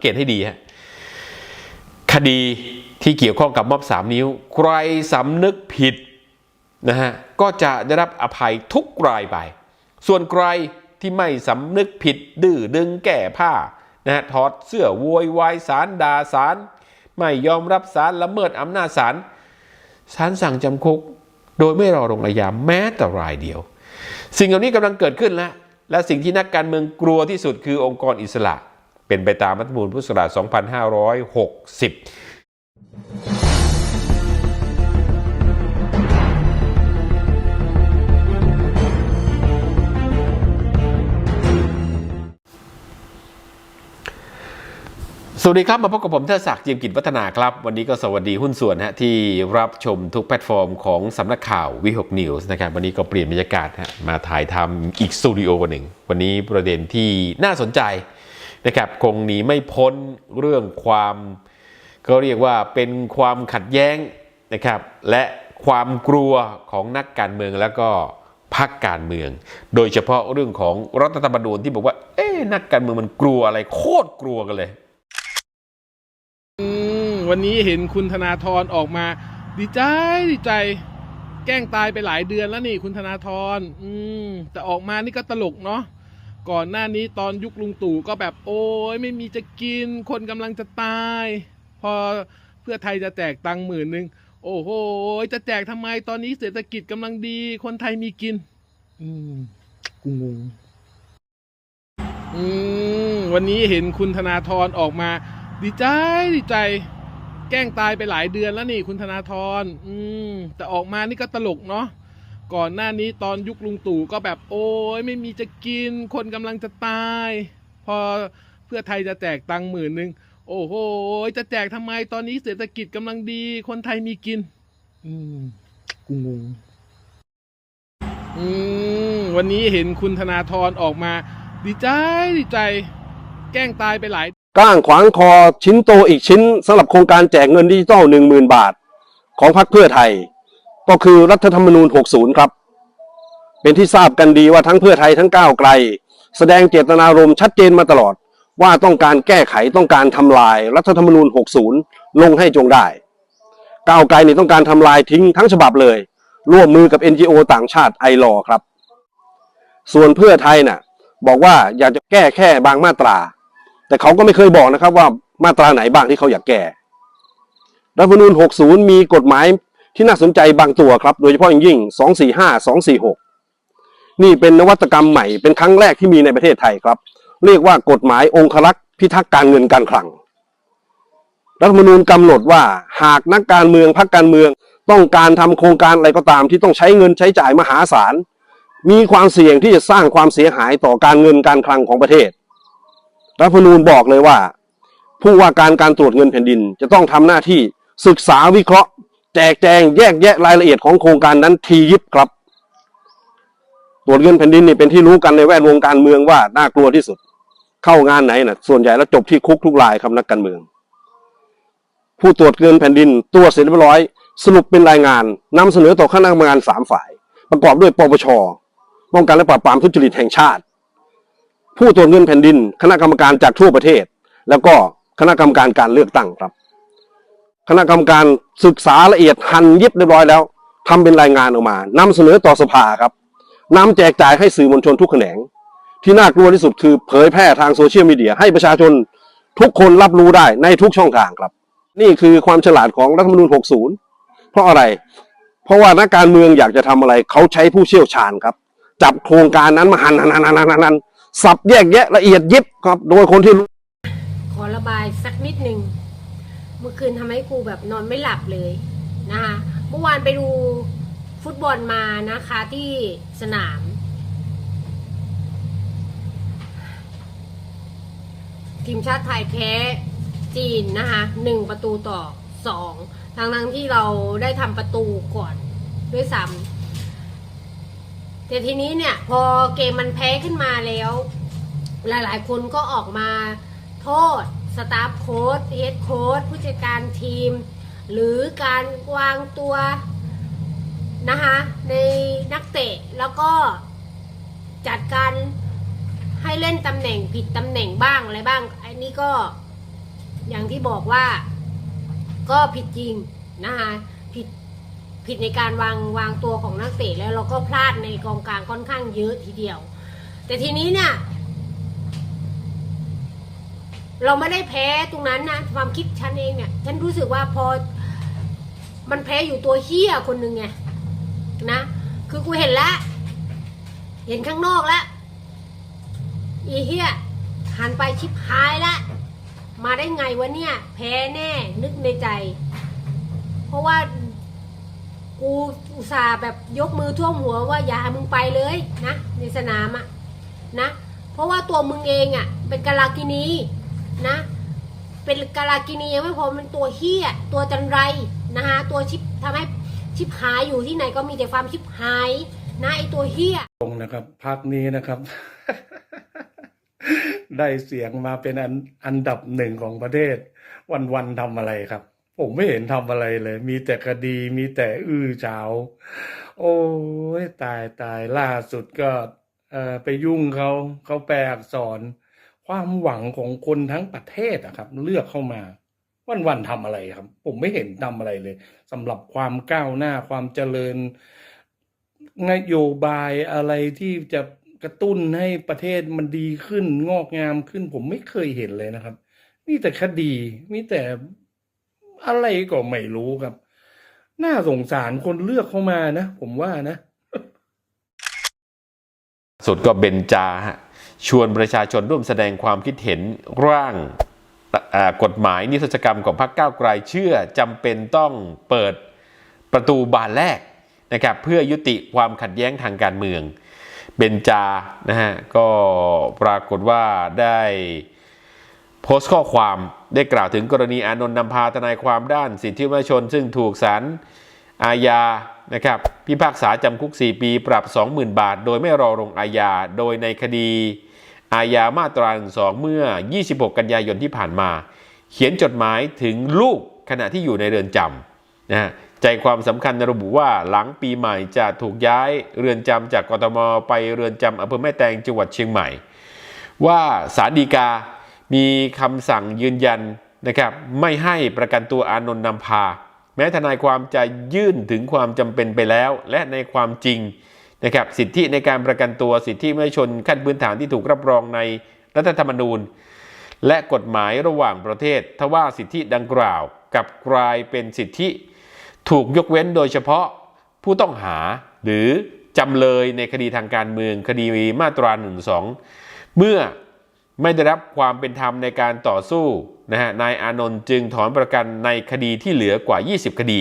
เกตให้ดีฮะคดีที่เกี่ยวข้องกับม็อบสามนิ้ว ใครสำนึกผิดนะฮะก็จะได้รับอภัยทุกรายไป ส่วนใครที่ไม่สำนึกผิดดื้อดึงแก้ผ้านะฮะถอดเสื้อโวยวายสารด่าสาร ไม่ยอมรับสารละเมิดอำนาจศาลศาลสั่งจำคุก โดยไม่รอลงอาญาแม้แต่รายเดียว สิ่งเหล่านี้กำลังเกิดขึ้นแล้วและสิ่งที่นักการเมืองกลัวที่สุดคือองค์กรอิสระ เป็นไปตามรัฐธรรมนูญพุทธศักราช2560สวัสดีครับ มาพบกับผมเทดศักดิ์เจียมกิจวัฒนาครับ วันนี้ก็สวัสดีหุ้นส่วนฮะที่รับชมทุกแพลตฟอร์มของสำนักข่าววิหกนิวส์นะครับวันนี้ก็เปลี่ยนบรรยากาศฮะมาถ่ายทำอีกสตูดิโอหนึ่ง วันนี้ประเด็นที่น่าสนใจ นะครับคงหนีไม่พ้นเรื่องความก็เรียกว่าเป็นความขัดแย้งนะครับและความกลัวของนักการเมืองแล้วก็พรรคการเมือง โดยเฉพาะเรื่องของรัฐธรรมนูญที่บอกว่า เอ๊นักการเมืองมันกลัวอะไรโคตรกลัวกันเลยอืมวันนี้เห็นคุณธนาธรออกมา ดีใจดีใจ แกล้งตายไปหลายเดือนแล้วนี่คุณธนาธรอืมแต่ออกมานี่ก็ตลกเนาะ ก่อนหน้านี้ตอนยุคลุงตู่ก็แบบโอ้ยไม่มีจะกิน คนกำลังจะตาย พอเพื่อไทยจะแจกตังค์หมื่นหนึ่งโอ้โห จะแจกทำไมตอนนี้เศรษฐกิจกำลังดี คนไทยมีกิน อืมกูงงอืมวันนี้เห็นคุณธนาธรออกมา ดีใจดีใจ แกล้งตายไปหลายเดือนแล้วนี่คุณธนาธรอืมแต่ออกมานี่ก็ตลกเนาะ ก่อนหน้านี้ตอนยุคลุงตู่ก็แบบโอ้ยไม่มีจะกิน คนกำลังจะตาย พอเพื่อไทยจะแจกตังค์หมื่นหนึ่งโอ้โหจะแจกทำไมตอนนี้เศรษฐกิจกำลังดี คนไทยมีกิน อืมกูงงอืมวันนี้เห็นคุณธนาธรออกมา ดีใจดีใจ แกล้งตายไปหลาย ก้างขวางคอชิ้นโตอีกชิ้นสำหรับโครงการแจกเงินดิจิตอลหนึ่งหมื่นบาท ของพรรคเพื่อไทย ก็คือรัฐธรรมนูญ 60 ครับ เป็นที่ทราบกันดีว่าทั้งเพื่อไทยทั้งก้าวไกล แสดงเจตนารมณ์ชัดเจนมาตลอด ว่าต้องการแก้ไขต้องการทำลายรัฐธรรมนูญ 60 ลงให้จงได้ ก้าวไกลนี่ต้องการทำลายทิ้งทั้งฉบับเลย ร่วมมือกับ NGO ต่างชาติไอรอครับ ส่วนเพื่อไทยน่ะบอกว่าอยากจะแก้แค่บางมาตรา แต่เขาก็ไม่เคยบอกนะครับว่ามาตราไหนบ้างที่เขาอยากแก้รัฐธรรมนูญ 60 มีกฎหมาย ที่น่าสนใจบางตัวครับ โดยเฉพาะอย่างยิ่ง 245 246 นี่เป็นนวัตกรรมใหม่เป็นครั้งแรกที่มีในประเทศไทยครับ เรียกว่ากฎหมายองครักษ์พิทักษ์การเงินการคลัง รัฐธรรมนูญกำหนดว่าหากนักการเมืองพรรคการเมือง ต้องการทำโครงการอะไรก็ตามที่ต้องใช้เงินใช้จ่ายมหาศาลมีความเสี่ยงที่จะสร้างความเสียหายต่อการเงินการคลังของประเทศ รัฐธรรมนูญบอกเลยว่า ผู้ว่าการการตรวจเงินแผ่นดิน จะต้องทำหน้าที่ศึกษาวิเคราะห์ แจกแจงแยกแยะรายละเอียดของโครงการนั้นทียิบครับ ตรวจเงินแผ่นดินนี่เป็นที่รู้กันในแวดวงการเมืองว่าน่ากลัวที่สุด เข้างานไหนน่ะ ส่วนใหญ่แล้วจบที่คุกทุกรายครับนักการเมือง ผู้ตรวจเงินแผ่นดินตรวจเสร็จเรียบร้อย สรุปเป็นรายงานนำเสนอต่อคณะกรรมการสามฝ่าย ประกอบด้วยปปชป้องกันและปราบปรามทุจริตแห่งชาติ ผู้ตรวจเงินแผ่นดิน คณะกรรมการจากทั่วประเทศ แล้วก็คณะกรรมการการเลือกตั้งครับ คณะกรรมการศึกษาละเอียดหั่นยิบเรียบร้อยแล้วทำเป็นรายงานออกมานำเสนอต่อสภาครับนำแจกจ่ายให้สื่อมวลชนทุกแขนง ที่น่ากลัวที่สุดคือเผยแพร่ทางโซเชียลมีเดียให้ประชาชนทุกคนรับรู้ได้ในทุกช่องทางครับ นี่คือความฉลาดของรัฐธรรมนูญ 60 เพราะอะไร เพราะว่านักการเมืองอยากจะทำอะไรเขาใช้ผู้เชี่ยวชาญครับ จับโครงการนั้นมาหันหันหันหันหันหันสับแยกแยะละเอียดยิบครับ โดยคนที่รู้ขอระบายสักนิดหนึ่ง เมื่อคืนทำให้ครูแบบนอนไม่หลับเลยนะคะเมื่อวานไปดูฟุตบอลมานะคะที่สนาม ทีมชาติไทยแพ้จีนนะคะหนึ่งประตูต่อสองทั้งทั้งที่เราได้ทำประตูก่อนด้วยซ้ำแต่ทีนี้เนี่ย พอเกมมันแพ้ขึ้นมาแล้ว หลายๆ คนก็ออกมาโทษ สตาฟโค้ดเฮดโค้ดผู้จัดการทีม หรือการวางตัวนะคะในนักเตะแล้วก็จัดการให้เล่นตำแหน่งผิดตำแหน่งบ้างอะไรบ้างอันนี้ก็อย่างที่บอกว่าก็ผิดจริงนะคะผิดผิดในการวางวางตัวของนักเตะแล้วเราก็พลาดในกองกลางค่อนข้างเยอะทีเดียว แต่ทีนี้เนี่ย เราไม่ได้แพ้ตรงนั้นนะความคิดฉันเองเนี่ยฉันรู้สึกว่าพอ มันแพ้อยู่ตัวเฮี้ยคนหนึ่งไงนะคือกูเห็นแล้วเห็นข้างนอกแล้วอีเฮี้ยหันไปชิบหายละมาได้ไงวะเนี่ย แพ้แน่ นึกในใจ เพราะว่า กูอุตส่าห์แบบยกมือท่วมหัวว่าอย่ามึงไปเลยนะในสนามอะนะ เพราะว่าตัวมึงเองอะเป็นกาลากินี นะ เป็นกาลากินียังไม่พอมันตัวเฮี้ย ตัวจันไรนะคะตัวชิบทำให้ชิบหายอยู่ที่ไหนก็มีแต่ความชิบหายนะไอตัวเฮี้ยตรงนะครับพักนี้นะครับ ได้เสียงมาเป็นอันอันดับหนึ่งของประเทศ วันวันๆทำอะไรครับ ผมไม่เห็นทำอะไรเลย มีแต่คดีมีแต่อื้อเจ้าโอ้ยตายตายล่าสุดก็ เออไปยุ่งเขาเขาแปลอักษร ความหวังของคนทั้งประเทศอะครับ เลือกเข้ามา วันวันทำอะไรครับ ผมไม่เห็นทำอะไรเลยสำหรับความก้าวหน้าความเจริญ นโยบายอะไรที่จะกระตุ้นให้ประเทศมันดีขึ้นงอกงามขึ้น ผมไม่เคยเห็นเลยนะครับ มีแต่คดีมีแต่อะไรก็ไม่รู้ครับ น่าสงสารคนเลือกเข้ามานะ ผมว่านะ สุดก็เบนจาฮะ ชวนประชาชนร่วมแสดงความคิดเห็นร่างกฎหมายนิรโทษกรรมของพรรคก้าวไกลเชื่อจำเป็นต้องเปิดประตูบานแรกนะครับเพื่อยุติความขัดแย้งทางการเมืองเบนจานะฮะก็ปรากฏว่าได้โพสต์ข้อความได้กล่าวถึงกรณีอานนท์นำพาทนายความด้านสิทธิมนุษยชน ซึ่งถูกศาลอาญานะครับพิพากษาจำคุก 4 ปีปรับ 20,000 บาท โดยไม่รอลงอาญาโดยในคดี อาญามาตรา12 เมื่อ 26 กันยายนที่ผ่านมา เขียนจดหมายถึงลูกขณะที่อยู่ในเรือนจำนะฮะใจความสำคัญระบุว่าหลังปีใหม่จะถูกย้ายเรือนจำจากกทมไปเรือนจำอำเภอแม่แตงจังหวัดเชียงใหม่ ว่าศาลฎีกามีคำสั่งยืนยันนะครับไม่ให้ประกันตัวอานนท์นำพา แม้ทนายความจะยื่นถึงความจำเป็นไปแล้ว และในความจริง นะครับสิทธิในการประกันตัวสิทธิมนุษยชนขั้นพื้นฐานที่ถูกรับรองในรัฐธรรมนูญ และกฎหมายระหว่างประเทศ ทว่าสิทธิดังกล่าวกับกลายเป็นสิทธิ ถูกยกเว้นโดยเฉพาะผู้ต้องหาหรือจำเลยในคดีทางการเมืองคดีมาตรา1เมื่อไม่ได้รับความเป็นธรรมในการต่อสู้นะฮะนายอานนท์จึงถอนประกันในคดีที่เหลือกว่า 20 คดี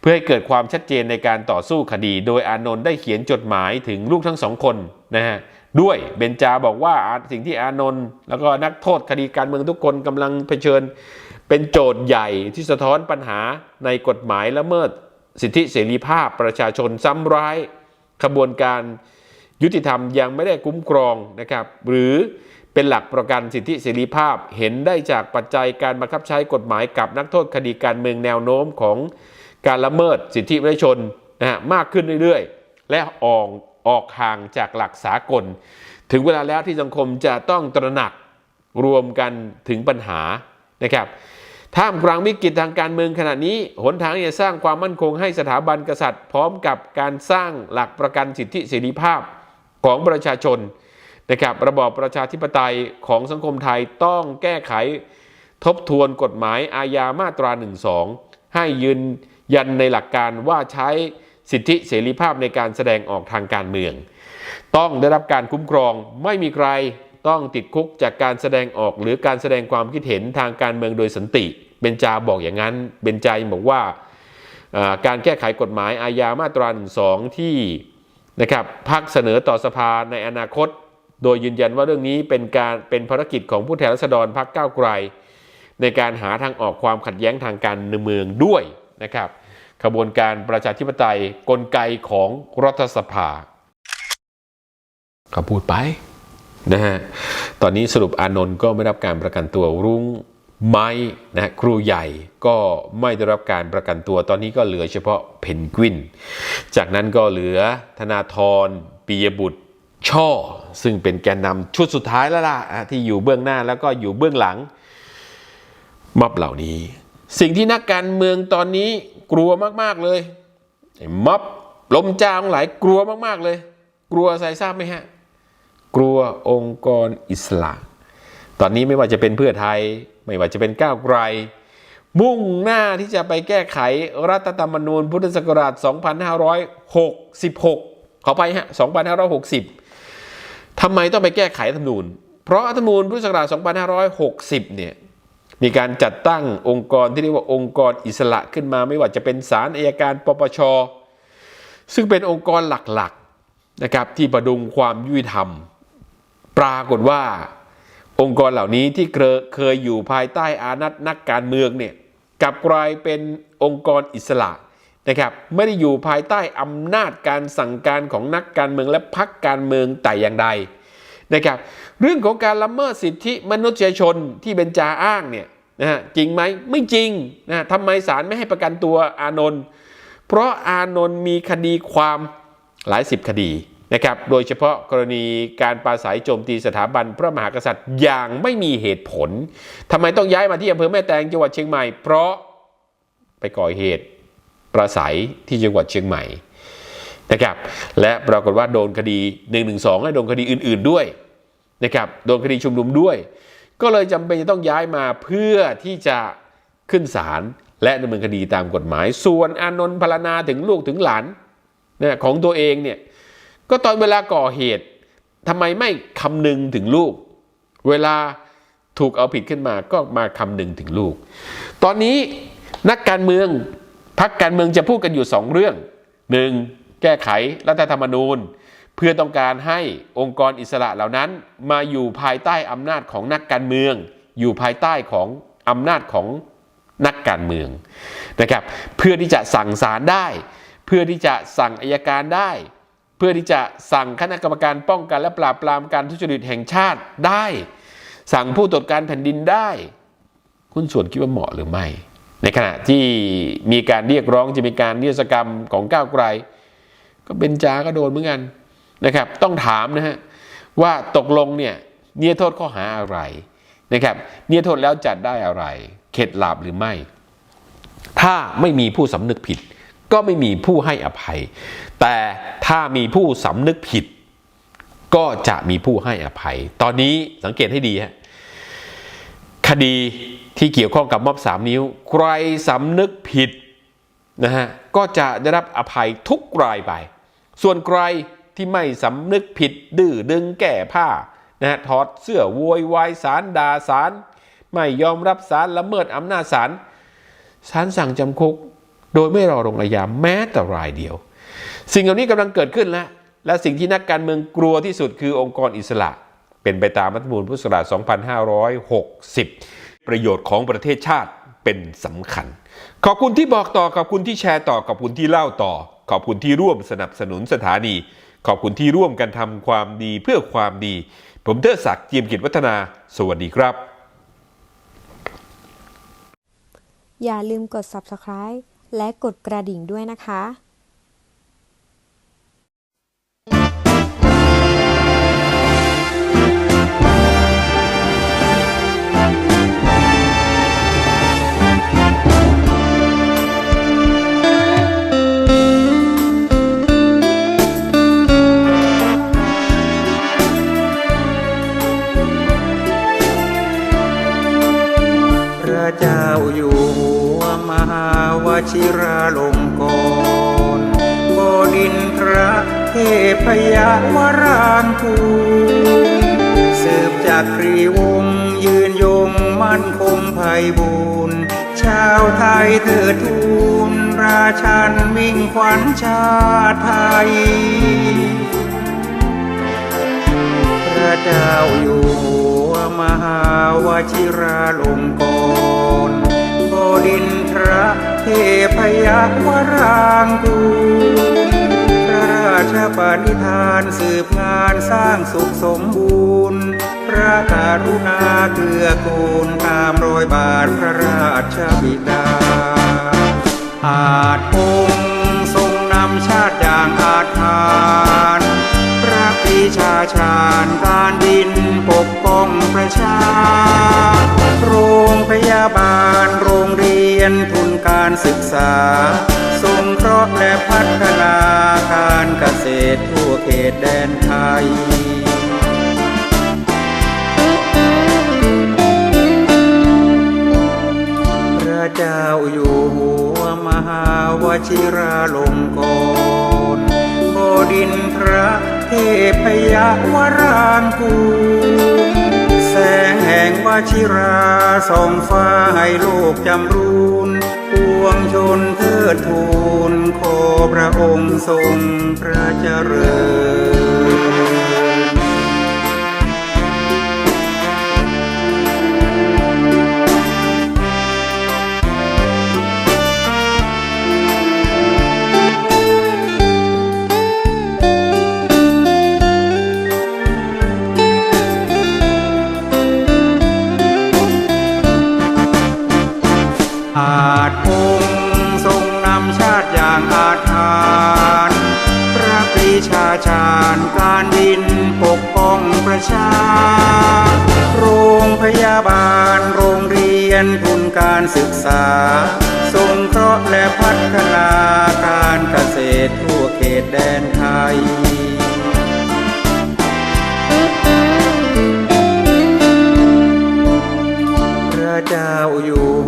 เพื่อให้เกิดความชัดเจนในการต่อสู้คดี โดยอานนท์ได้เขียนจดหมายถึงลูกทั้งสองคนนะฮะด้วยเบนจาบอกว่าสิ่งที่อานนท์แล้วก็นักโทษคดีการเมืองทุกคนกำลังเผชิญ เป็นโจทย์ใหญ่ที่สะท้อนปัญหาในกฎหมายละเมิด สิทธิเสรีภาพประชาชนซ้ำร้ายขบวนการยุติธรรมยังไม่ได้คุ้มครองนะครับหรือเป็นหลักประกันสิทธิเสรีภาพเห็นได้จากปัจจัยการบังคับใช้กฎหมายกับนักโทษคดีการเมืองแนวโน้มของ การละเมิดสิทธิมนุษยชนนะฮะมากขึ้นเรื่อยๆ และออกออกห่างจากหลักสากล ถึงเวลาแล้วที่สังคมจะต้องตระหนักรวมกันถึงปัญหานะครับท่ามกลางวิกฤตทางการเมืองขณะนี้ หนทางจะสร้างความมั่นคงให้สถาบันกษัตริย์ พร้อมกับการสร้างหลักประกันสิทธิเสรีภาพของประชาชนนะครับระบอบประชาธิปไตยของสังคมไทยต้องแก้ไขทบทวนกฎหมายอาญามาตรา 12 ให้ยืน ยันในหลักการว่าใช้สิทธิเสรีภาพในการแสดงออกทางการเมือง ต้องได้รับการคุ้มครองไม่มีใครต้องติดคุกจากการแสดงออกหรือการแสดงความคิดเห็นทางการเมืองโดยสันติ เบนจาบอกอย่างนั้น เบนจาบอกว่าการแก้ไขกฎหมายอาญามาตรา12 ที่นะครับพักเสนอต่อสภาในอนาคต โดยยืนยันว่าเรื่องนี้เป็นการเป็นภารกิจของผู้แทนราษฎรพักก้าวไกล ในการหาทางออกความขัดแย้งทางการเมืองด้วย นะครับขบวนการประชาธิปไตยกลไกของรัฐสภาก็พูดไปนะฮะตอนนี้สรุปอานนท์ก็ไม่ได้รับการประกันตัวรุ้งไม้นะครูใหญ่ก็ไม่ได้รับการประกันตัว ตอนนี้ก็เหลือเฉพาะเพนกวิน จากนั้นก็เหลือธนาธรปียบุตรช่อ ซึ่งเป็นแกนนำชุดสุดท้ายแล้วล่ะอะที่อยู่เบื้องหน้าแล้วก็อยู่เบื้องหลังม็อบเหล่านี้ สิ่งที่นักการเมืองตอนนี้กลัวมากๆเลยไอ้ม็อบลมจางหลายกลัวมากๆเลย กลัวใส่ทราบไหมฮะ กลัวองค์กรอิสระ ตอนนี้ไม่ว่าจะเป็นเพื่อไทย ไม่ว่าจะเป็นก้าวไกล มุ่งหน้าที่จะไปแก้ไขรัฐธรรมนูญพุทธศักราช 2566 ขอไปฮะ 2560 ทำไมต้องไปแก้ไขรัฐธรรมนูญ เพราะรัฐธรรมนูญพุทธศักราช 2560 เนี่ย มีการจัดตั้งองค์กรที่เรียกว่าองค์กรอิสระขึ้นมา ไม่ว่าจะเป็นศาลอายการปปช ซึ่งเป็นองค์กรหลักๆนะครับที่ประดุงความยุติธรรม ปรากฏว่าองค์กรเหล่านี้ที่เคยอยู่ภายใต้อานัตนักการเมืองเนี่ยกลับกลายเป็นองค์กรอิสระนะครับไม่ได้อยู่ภายใต้อำนาจการสั่งการของนักการเมืองและพรรคการเมืองแต่อย่างใด นะครับเรื่องของการละเมิดสิทธิมนุษยชนที่เบนจาอ้างเนี่ยนะฮะจริงไหมไม่จริงนะทำไมศาลไม่ให้ประกันตัวอานนท์เพราะอานนท์มีคดีความหลายสิบคดีนะครับโดยเฉพาะกรณีการปราศัยโจมตีสถาบันพระมหากษัตริย์อย่างไม่มีเหตุผลทำไมต้องย้ายมาที่อำเภอแม่แตงจังหวัดเชียงใหม่ เพราะไปก่อเหตุปราศัยที่จังหวัดเชียงใหม่ นะครับ และปรากฏว่าโดนคดี1นึและโดนคดีอื่น ๆด้วยนะครับโดนคดีชุมนุมด้วย ก็เลยจำเป็นจะต้องย้ายมาเพื่อที่จะขึ้นศาลและดำเนินคดีตามกฎหมาย ส่วนอานนท์พรรณนาถึงลูกถึงหลานนะของตัวเองเนี่ยก็ตอนเวลาก่อเหตุทำไมไม่คำนึงถึงลูก เวลาถูกเอาผิดขึ้นมาก็มาคำนึงถึงลูก ตอนนี้นักการเมืองพักการเมืองจะพูดกันอยู่สองเรื่องหนึ่ง ก้ไขรัฐธรรมนูญ เพื่อต้องการให้องค์กรอิสระเหล่านั้น มาอยู่ภายใต้อำนาจของนักการเมือง อยู่ภายใต้ของอำนาจของนักการเมืองนะครับ เพื่อที่จะสั่งศาลได้ เพื่อที่จะสั่งอายการได้ เพื่อที่จะสั่งคณะกรรมการป้องกันและปราบปรามการทุจริตแห่งชาติได้ สั่งผู้ตรวจการแผ่นดินได้ คุณส่วนคิดว่าเหมาะหรือไม่ ในขณะที่มีการเรียกร้องจะมีการนิรศกรรมของก้าวไกล ก็เบนจาก็โดนเหมือนกันนะครับ ต้องถามนะฮะว่าตกลงเนี่ยเนียโทษข้อหาอะไรนะครับเนียโทษแล้วจัดได้อะไร เข็ดหลาบหรือไม่ ถ้าไม่มีผู้สำนึกผิด ก็ไม่มีผู้ให้อภัย แต่ถ้ามีผู้สำนึกผิด ก็จะมีผู้ให้อภัย ตอนนี้สังเกตให้ดีฮะคดีที่เกี่ยวข้องกับม็อบสามนิ้ว ใครสำนึกผิดนะฮะก็จะได้รับอภัยทุกรายไป ส่วนใครที่ไม่สำนึกผิดดื้อดึงแก้ผ้านะฮะถอดเสื้อโวยวายสารด่าสาร ไม่ยอมรับสารละเมิดอำนาจศาลศาลสั่งจำคุก โดยไม่รอลงอาญาแม้แต่รายเดียว สิ่งเหล่านี้กำลังเกิดขึ้นแล้วและสิ่งที่นักการเมืองกลัวที่สุดคือองค์กรอิสระ เป็นไปตามรัฐธรรมนูญพุทธศักราช2560 ประโยชน์ของประเทศชาติเป็นสำคัญ ขอบคุณที่บอกต่อขอบคุณที่แชร์ต่อขอบคุณที่เล่าต่อ ขอบคุณที่ร่วมสนับสนุนสถานี ขอบคุณที่ร่วมกันทำความดีเพื่อความดี ผมเทดศักดิ์เจียมกิจวัฒนา สวัสดีครับ อย่าลืมกด subscribe และกดกระดิ่งด้วยนะคะ จากครีวงศ์ยืนยงมั่นคงไพบูรณ์ชาวไทยเถิดทูลราชันมิ่งขวัญชาติไทย พระเจ้าอยู่หัวมหาวชิราลงกรณ์บดินทระเทพยวรางกูพระราชปณิธานสืบงานสร้างสุขสมบูรณ์ ระกรุณาเกื้อกูลตามรอยบาทพระราชบิดา อาจพงทรงนำชาติอย่างอาจทานพระปีชาชาญการดินปกป้องประชา โรงพยาบาลโรงเรียนทุนการศึกษาสงเคราะห์และพัฒนาการเกษตรทั่วเขตแดนไทยาวชิราลงกรณ์บดินพระเทพยวรางกูลแสงแห่งวชิราส่องฟ้าให้โลกจำรูนปวงชนเทิดทูนขอพระองค์ทรงพระเจริญ อาจคงทรงนำชาติอย่างอาถรรพ์พระปรีชาชาญการดินปกป้องประชา โรงพยาบาลโรงเรียนทุนการศึกษาสงเคราะห์และพัฒนาการเกษตรทั่วเขตแดนไทยพระเจ้าอยู่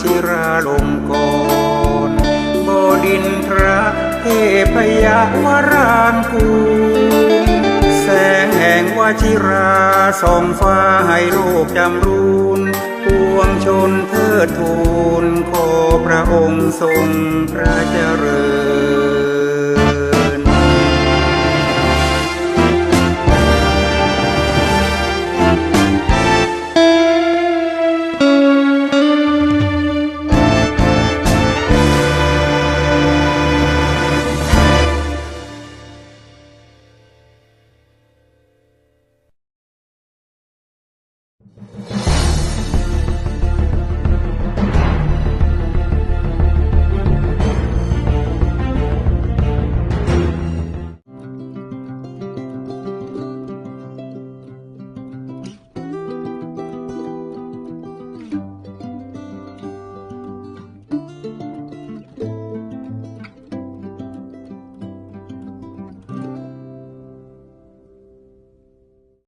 ชิราลงกรบดินทรเทพยวรางกูลแสงแห่งวชิราส่องฟ้าให้โลกจำรูนปวงชนเทิดทูนขอพระองค์ทรงพระเจริญ